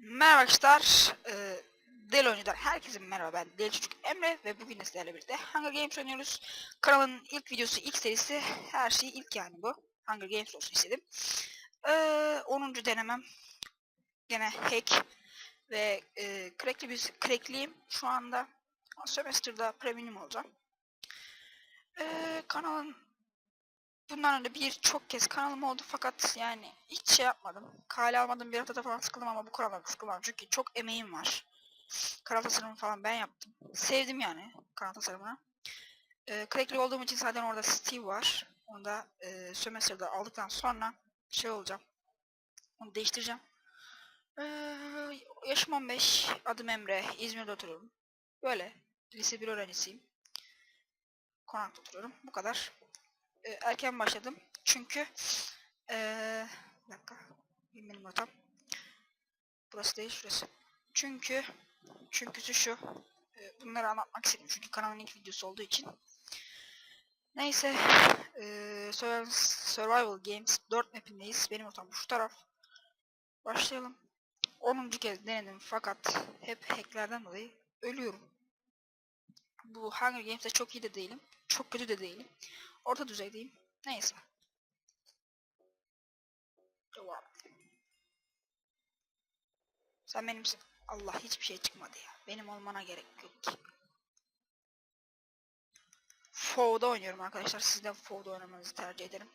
Merhaba arkadaşlar. Ee, Deli Oyuncu'dan herkese merhaba ben Deli Çocuk Emre ve bugün sizlerle birlikte Hunger Games oynuyoruz. Kanalın ilk videosu, ilk serisi, her şey ilk yani bu. Hunger Games olsun istedim. Ee, 10. denemem. Gene hack ve e, crackli bir crackliyim şu anda. Semester'da premium olacağım. Ee, kanalın Bundan önce birçok kez kanalım oldu fakat yani hiç şey yapmadım. Kale almadım bir haftada falan sıkıldım ama bu kanalda sıkılmam çünkü çok emeğim var. Kanal tasarımı falan ben yaptım. Sevdim yani kanal tasarımını. Ee, Crackli olduğum için zaten orada Steve var. Onu da e, Sömestr'da aldıktan sonra şey olacağım. Onu değiştireceğim. Ee, yaşım 15. Adım Emre. İzmir'de oturuyorum. Böyle. Lise 1 öğrencisiyim. Konakta oturuyorum. Bu kadar e, erken başladım. Çünkü e, bir dakika. Benim notam. Burası değil şurası. Çünkü çünküsü şu. E, bunları anlatmak istedim. Çünkü kanalın ilk videosu olduğu için. Neyse. E, Survival, Games 4 mapindeyiz. Benim notam şu taraf. Başlayalım. 10. kez denedim fakat hep hacklerden dolayı ölüyorum. Bu Hunger Games'te çok iyi de değilim. Çok kötü de değilim. Orta düzeydeyim. Neyse. Devam. Sen benimsin. Allah hiçbir şey çıkmadı ya. Benim olmana gerek yok ki. FOV'da oynuyorum arkadaşlar. Siz de FOV'da oynamanızı tercih ederim.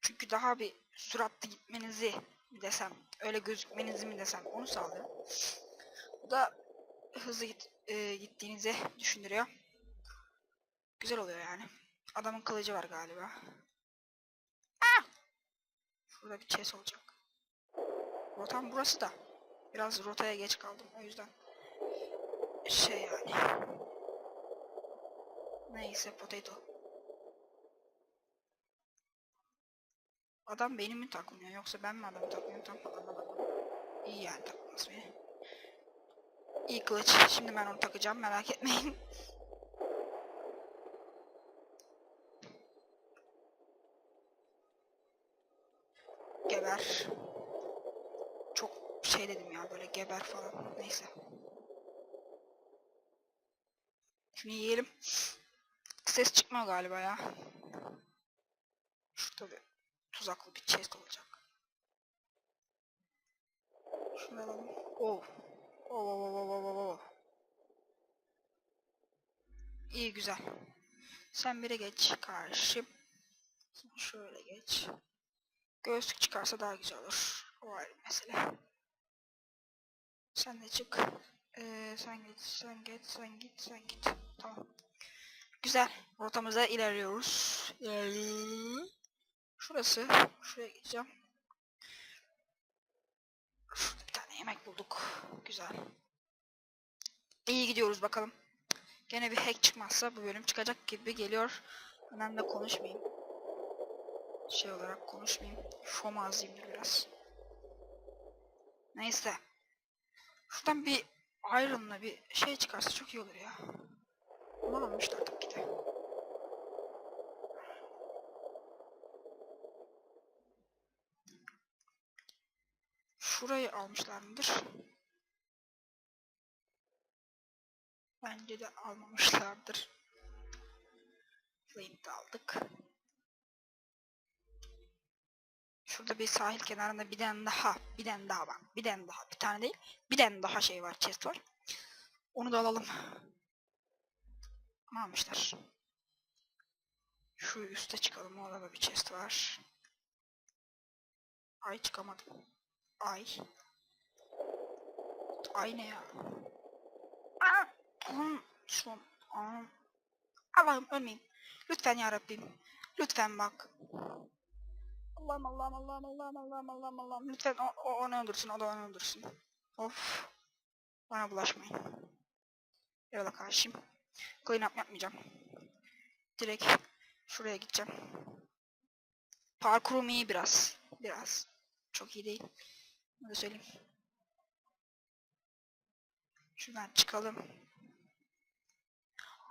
Çünkü daha bir süratli gitmenizi mi desem, öyle gözükmenizi mi desem onu sağlıyor. Bu da hızlı git, e, gittiğinizi düşündürüyor. Güzel oluyor yani. Adamın kılıcı var galiba. Ah! Şurada bir chest olacak. Rotam burası da. Biraz rotaya geç kaldım o yüzden. Şey yani. Neyse potato. Adam beni mi takmıyor yoksa ben mi adamı takmıyorum tam anlamadım. İyi yani takmaz beni. İyi kılıç. Şimdi ben onu takacağım merak etmeyin. geber. Çok şey dedim ya böyle geber falan. Neyse. Şimdi yiyelim. Ses çıkmıyor galiba ya. Şurada bir tuzaklı bir chest olacak. Şunu alalım. Oh. Oh, oh, oh, oh, oh, oh. İyi güzel. Sen bire geç karşım. Sen şöyle geç. Göğüslük çıkarsa daha güzel olur. O ayrı mesele. Sen de çık. Ee, sen git, sen git, sen git, sen git. Tamam. Güzel. Rotamıza ilerliyoruz. Şurası. Şuraya gideceğim. Şurada bir tane yemek bulduk. Güzel. İyi gidiyoruz bakalım. Gene bir hack çıkmazsa bu bölüm çıkacak gibi geliyor. Önemli konuşmayayım şey olarak konuşmayayım. Şom ağzıyımdır biraz. Neyse. Şuradan bir Iron'la bir şey çıkarsa çok iyi olur ya. Bunu almışlar tabii ki de. Şurayı almışlar mıdır? Bence de almamışlardır. Flint aldık. Şurada bir sahil kenarında bir tane daha, bir tane daha var. Bir tane daha, bir tane değil. Bir tane daha şey var, chest var. Onu da alalım. Ama almışlar. Şu üste çıkalım, orada da bir chest var. Ay çıkamadım. Ay. Ay ne ya? Aa! An. Aa. Allah'ım ölmeyeyim. Lütfen ya. Lütfen bak. Allah'ım Allah'ım Allah'ım Allah'ım Allah'ım Allah'ım Allah'ım lütfen o, o onu öldürsün o da onu öldürsün. Of. Bana bulaşmayın. Yola karşıyım. Clean up yapmayacağım. Direkt şuraya gideceğim. Parkurum iyi biraz. Biraz. Çok iyi değil. Bunu söyleyeyim. Şuradan çıkalım.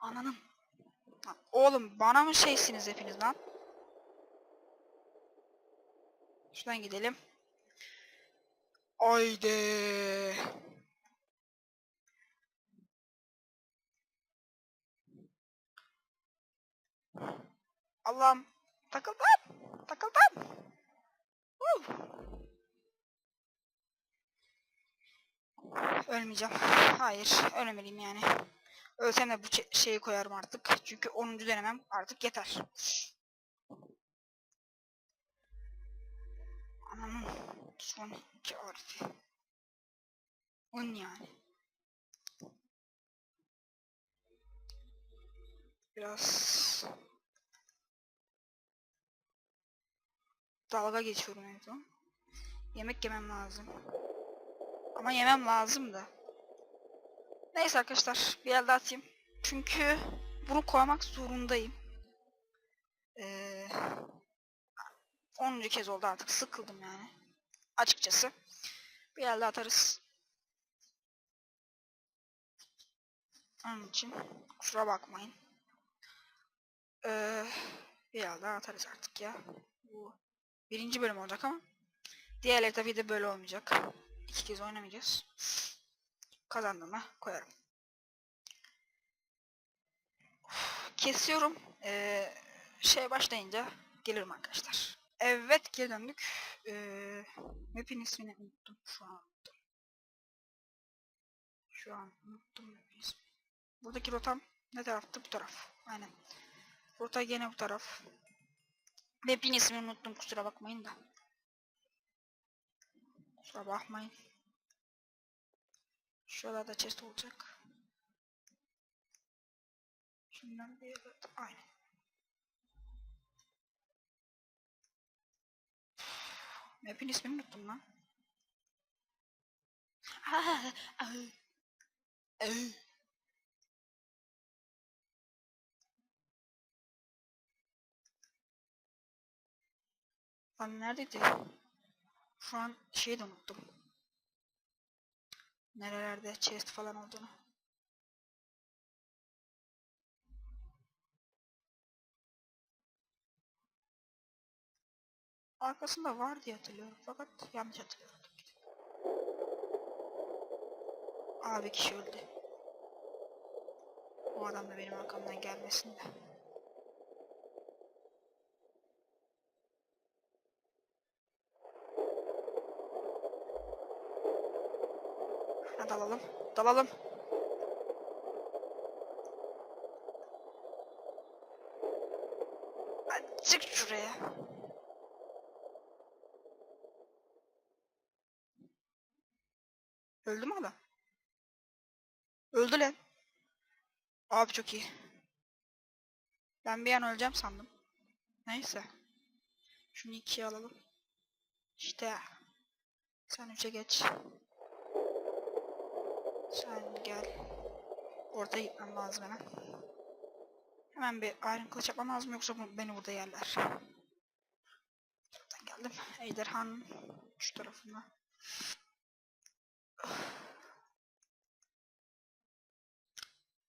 Ananın. Oğlum bana mı şeysiniz hepiniz lan? Şuradan gidelim. Haydi. Allah'ım takıldım. Takıldım. Uh. Ölmeyeceğim. Hayır, ölmemeliyim yani. Ölsem de bu şeyi koyarım artık. Çünkü 10. denemem artık yeter. Ananın son iki harfi. Un yani. Biraz dalga geçiyorum en son. Yemek yemem lazım. Ama yemem lazım da. Neyse arkadaşlar bir elde atayım. Çünkü bunu koymak zorundayım. Ee, 10. kez oldu artık sıkıldım yani. Açıkçası. Bir elde atarız. Onun için kusura bakmayın. Ee, bir elde atarız artık ya. Bu birinci bölüm olacak ama diğerleri tabii de böyle olmayacak. İki kez oynamayacağız. Kazandığıma koyarım. Kesiyorum. Ee, şey başlayınca gelirim arkadaşlar. Evet geri döndük. Ee, map'in ismini unuttum şu an. Şu an unuttum map'in ismini. Buradaki rotam ne taraftı? Bu taraf. Aynen. Rota gene bu taraf. Map'in ismini unuttum kusura bakmayın da. Kusura bakmayın. Şuralarda chest olacak. Şundan bir evet, aynen. Map'in ismini unuttum lan. Lan neredeydi? Şu an şeyi de unuttum. Nerelerde chest falan olduğunu. Arkasında var diye hatırlıyorum fakat yanlış hatırlıyorum. Abi kişi öldü. O adam da benim arkamdan gelmesin de. Ha, dalalım. Dalalım. Hadi çık şuraya. Öldü mü adam? Öldü lan. Abi çok iyi. Ben bir an öleceğim sandım. Neyse. Şunu ikiye alalım. İşte. Sen üçe geç. Sen gel. Ortaya gitmem lazım hemen. Hemen bir iron kılıç yapmam lazım yoksa beni burada yerler. Buradan geldim. Ejderhanın şu tarafında.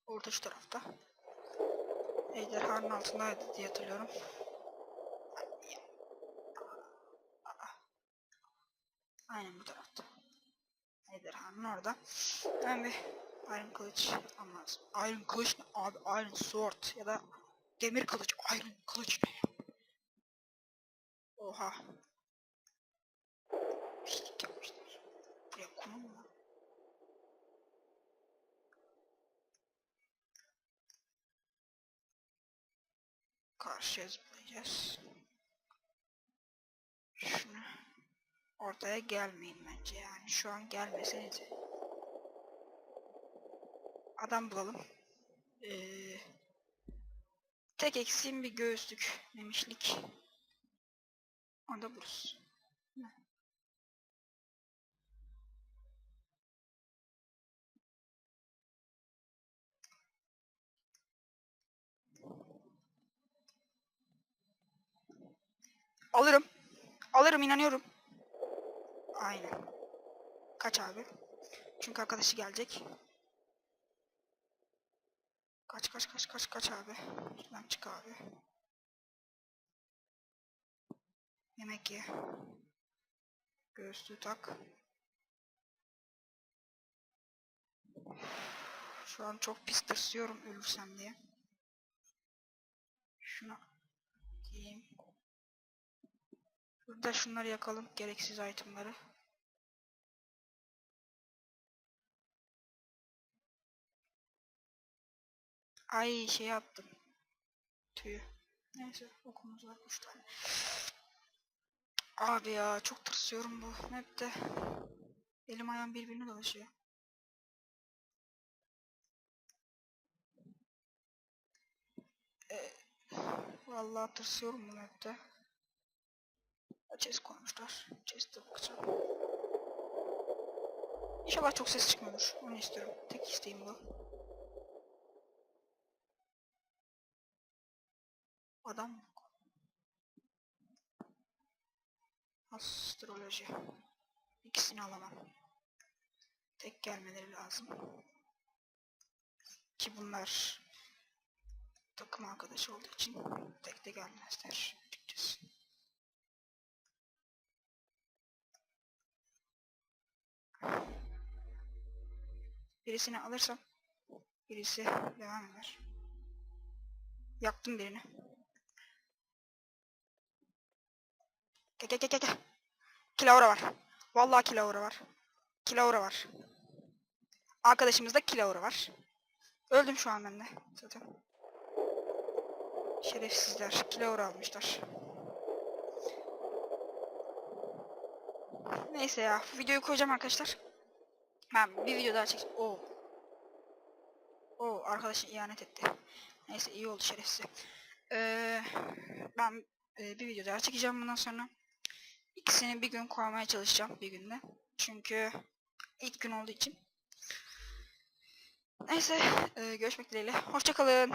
Orta şu tarafta. Ejderhanın altındaydı diye hatırlıyorum. Aynen bu tarafta. Ejderhanın orada. Hemen bir Iron kılıç lazım. Iron kılıç ne abi? Iron sword ya da demir kılıç. Iron kılıç ne? Oha. Karşıya zıplayacağız. Şunu ortaya gelmeyin bence yani şu an gelmeseniz. Adam bulalım. Ee, tek eksiğim bir göğüslük demişlik. Onu da buluruz. Alırım. Alırım inanıyorum. Aynen. Kaç abi? Çünkü arkadaşı gelecek. Kaç kaç kaç kaç kaç abi. Şuradan çık abi. Yemek ye. Göğüslüğü tak. Şu an çok pis tırsıyorum ölürsem diye. Şuna giyeyim. Burada şunları yakalım. Gereksiz itemları. Ay şey attım. Tüyü. Neyse okumuz var 3 tane. Abi ya çok tırsıyorum bu map'te. Elim ayağım birbirine dolaşıyor. Ee, vallahi tırsıyorum bu map'te. Chest koymuşlar. Chest'e bakacağım. İnşallah çok ses çıkmıyordur. Onu istiyorum. Tek isteğim bu. Adam yok. Astroloji. İkisini alamam. Tek gelmeleri lazım. Ki bunlar takım arkadaşı olduğu için tek de gelmezler açıkçası. Birisini alırsam birisi devam eder. Yaktım birini. Gel gel gel gel. Kilavra var. Vallahi kilavra var. Kilavra var. Arkadaşımızda kilavra var. Öldüm şu an ben de zaten. Şerefsizler. Kilavra almışlar. Neyse ya. Videoyu koyacağım arkadaşlar. Ben bir video daha çekeceğim. Oo. Oo arkadaşın ihanet etti. Neyse iyi oldu şerefsiz. Ee, ben e, bir video daha çekeceğim bundan sonra. İkisini bir gün koymaya çalışacağım bir günde. Çünkü ilk gün olduğu için. Neyse e, görüşmek dileğiyle. Hoşçakalın.